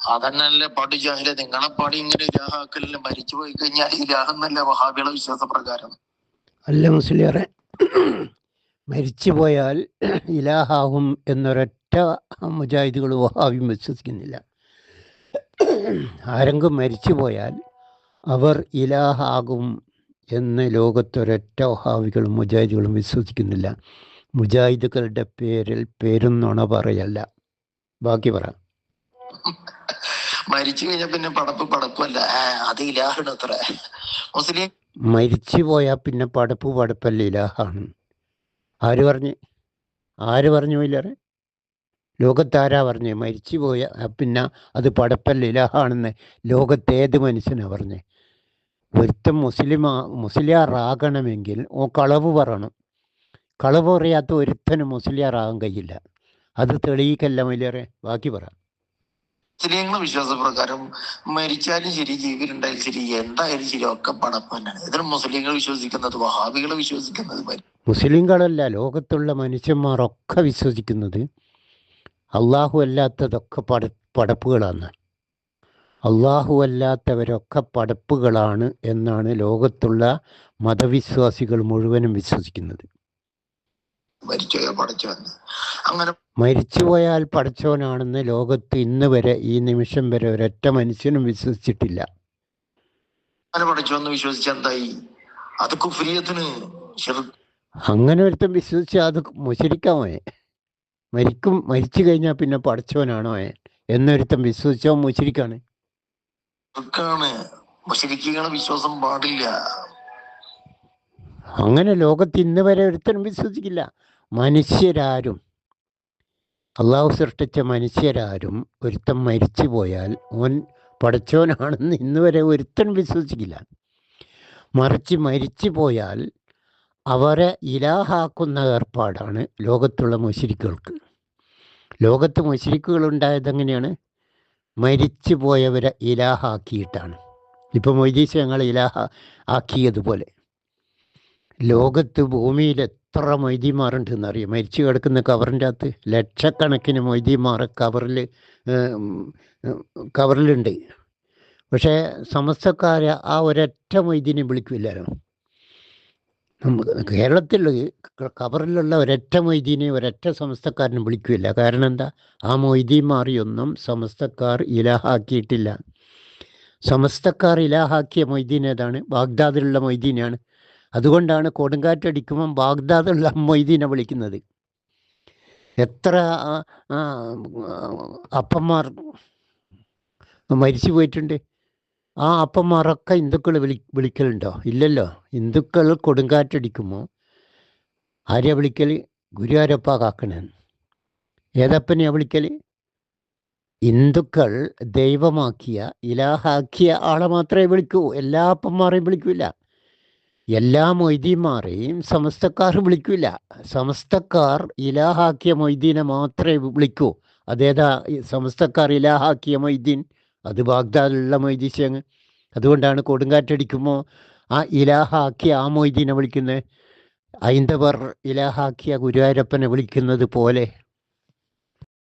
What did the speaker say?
അതന്നല്ലേ പാട്ട് ജാഹിലെ നിങ്ങളെ പാടി ഇങ്ങനെ ഇലാഹാക്കലിന് മരിച്ചു പോയി കഴിഞ്ഞാൽ ഇലാഹെന്നല്ല വിശ്വാസ പ്രകാരം അല്ല മുസ്ലിയറെ മരിച്ചു പോയാൽ ഇലാഹാവും എന്നൊരൊറ്റ മുജാഹിദുകൾ വഹാബിയും വിശ്വസിക്കുന്നില്ല. ആരെങ്കിലും മരിച്ചു പോയാൽ അവർ ഇലാഹാകും എന്ന് ലോകത്തൊരൊറ്റ വഹാബികളും മുജാഹിദുകളും വിശ്വസിക്കുന്നില്ല. മുജാഹിദുകളുടെ പേരിൽ പേരും നുണ പറയല്ല. ബാക്കി പറ. മരിച്ചു കഴിഞ്ഞാൽ പിന്നെ പടപ്പ് പടപ്പല്ല. അത് ഇലാഹാണ് അത്ര. മുസ്ലിം മരിച്ചു പോയാൽ പിന്നെ പടപ്പ് പടപ്പല്ല ഇലാഹാണ്. ആര് പറഞ്ഞു? ആര് പറഞ്ഞു ഇല്ലാറെ ലോകത്താരാ പറഞ്ഞേ? മരിച്ചു പോയ പിന്നെ അത് പടപ്പല്ല ഇലാഹാണെന്ന് ലോകത്തേത് മനുഷ്യനാ പറഞ്ഞേ. ഒരുത്തൻ മുസ്ലിമാ മുസ്ലിയാറാകണമെങ്കിൽ ഓ കളവ് പറയണം. കളവ് പറയാത്ത ഒരുത്തനും മുസ്ലിയാറാകാൻ കഴിയില്ല. അത് തെളിയിക്കല്ല മയിലേറെ. ബാക്കി പറ. മുസ്ലിങ്ങളെ വിശ്വാസ പ്രകാരം മരിച്ചാലും ശരി ജീവിതമുണ്ടായാലും ശരി എന്തായാലും ശരി ഒക്കെ പടപ്പ് തന്നെയാണ്. ഇതിന് മുസ്ലിങ്ങൾ വിശ്വസിക്കുന്നത് വഹാബികൾ വിശ്വസിക്കുന്നത് മുസ്ലിങ്ങളല്ല ലോകത്തുള്ള മനുഷ്യന്മാരൊക്കെ വിശ്വസിക്കുന്നത് അള്ളാഹു അല്ലാത്തതൊക്കെ പട പടപ്പുകളാണ്. അള്ളാഹു അല്ലാത്തവരൊക്കെ പടപ്പുകളാണ് എന്നാണ് ലോകത്തുള്ള മതവിശ്വാസികൾ മുഴുവനും വിശ്വസിക്കുന്നത്. മരിച്ചോയോ പടച്ചവൻ അങ്ങനെ മരിച്ചുപോയാൽ പഠിച്ചവനാണെന്ന് ലോകത്ത് ഇന്ന് വരെ ഈ നിമിഷം വരെ ഒരൊറ്റ മനുഷ്യനും വിശ്വസിച്ചിട്ടില്ല. അങ്ങനെ പടച്ചോന്ന് വിശ്വസിച്ച എന്തായി? അത് കുഫ്രിയത്തിന് അങ്ങനെ ഒരുത്തൻ വിശ്വസിച്ച് അത് മുശരിക്കാമോ മരിക്കും മരിച്ചു കഴിഞ്ഞാൽ പിന്നെ പഠിച്ചവനാണോ എന്നൊരുത്തൻ വിശ്വസിച്ചോ മുശരിക്കാണ് ാണ് മുഷരിക്കുകളെ വിശ്വാസം പാടില്ല. അങ്ങനെ ലോകത്ത് ഇന്ന് വരെ ഒരുത്തരും വിശ്വസിക്കില്ല. മനുഷ്യരാരും അള്ളാഹു സൃഷ്ടിച്ച മനുഷ്യരാരും ഒരുത്തൻ മരിച്ചു പോയാൽ ഓൻ പടച്ചോനാണെന്ന് ഇന്ന് വരെ ഒരുത്തൻ വിശ്വസിക്കില്ല. മറിച്ച് മരിച്ചു പോയാൽ അവരെ ഇലാഹാക്കുന്ന ഏർപ്പാടാണ് ലോകത്തുള്ള മുശരിക്കുകൾക്ക് ലോകത്ത് മുശരിക്കുകൾ ഉണ്ടായത് എങ്ങനെയാണ്? മരിച്ചു പോയവരെ ഇലാഹാക്കിയിട്ടാണ്. ഇപ്പം മൊയ്തീസ് ഞങ്ങൾ ഇലാഹ ആക്കിയതുപോലെ. ലോകത്ത് ഭൂമിയിൽ എത്ര മൊയ്തിമാരുണ്ടെന്ന് അറിയാം മരിച്ചു കിടക്കുന്ന കവറിന്റെ അകത്ത് ലക്ഷക്കണക്കിന് മൊയ്തിമാർ കവറിൽ കവറിലുണ്ട്. പക്ഷേ സമസ്തക്കാരെ ആ ഒരൊറ്റ മൊയ്തിനെ വിളിക്കില്ലായിരുന്നു നമുക്ക് കേരളത്തിൽ കവറിലുള്ള ഒരൊറ്റ മൊയ്തീനെ ഒരൊറ്റ സമസ്തക്കാരനും വിളിക്കില്ല. കാരണം എന്താ? ആ മൊയ്തീമാറിയൊന്നും സമസ്തക്കാർ ഇലാഹാക്കിയിട്ടില്ല. സമസ്തക്കാർ ഇലാഹാക്കിയ മൊയ്തീൻ ഏതാണ്? ബാഗ്ദാദിലുള്ള മൊയ്തീനാണ്. അതുകൊണ്ടാണ് കൊടുങ്കാറ്റടിക്കുമ്പം ബാഗ്ദാദുള്ള മൊയ്തീനെ വിളിക്കുന്നത്. എത്ര അപ്പന്മാർ മരിച്ചു പോയിട്ടുണ്ട്. ആ അപ്പന്മാരൊക്കെ ഹിന്ദുക്കൾ വിളി വിളിക്കലുണ്ടോ? ഇല്ലല്ലോ. ഹിന്ദുക്കൾ കൊടുങ്കാറ്റടിക്കുമ്പോൾ ആരെയാ വിളിക്കൽ ഗുരുവാരപ്പ കാക്കണൻ. ഏതപ്പനെയാ വിളിക്കൽ ഹിന്ദുക്കൾ ദൈവമാക്കിയ ഇലാഹാക്കിയ ആളെ മാത്രമേ വിളിക്കൂ. എല്ലാ അപ്പന്മാരെയും വിളിക്കൂല. എല്ലാ മൊയ്തീന്മാരെയും സമസ്തക്കാർ വിളിക്കില്ല സമസ്തക്കാർ ഇലാഹാക്കിയ മൊയ്തീനെ മാത്രമേ വിളിക്കൂ. അതേതാ സമസ്തക്കാർ ഇലാഹാക്കിയ മൊയ്തീൻ? അത് ബാഗ്ദാദിലുള്ള മൊയ്തീശങ്ങ് അതുകൊണ്ടാണ് കൊടുങ്കാറ്റടിക്കുമ്പോൾ ആ ഇലാഹാക്കിയ ആ മൊയ്തീനെ വിളിക്കുന്നത് ഐന്ദവർ ഇലാഹാക്കിയ ഗുരുവായൂരപ്പനെ വിളിക്കുന്നത് പോലെ.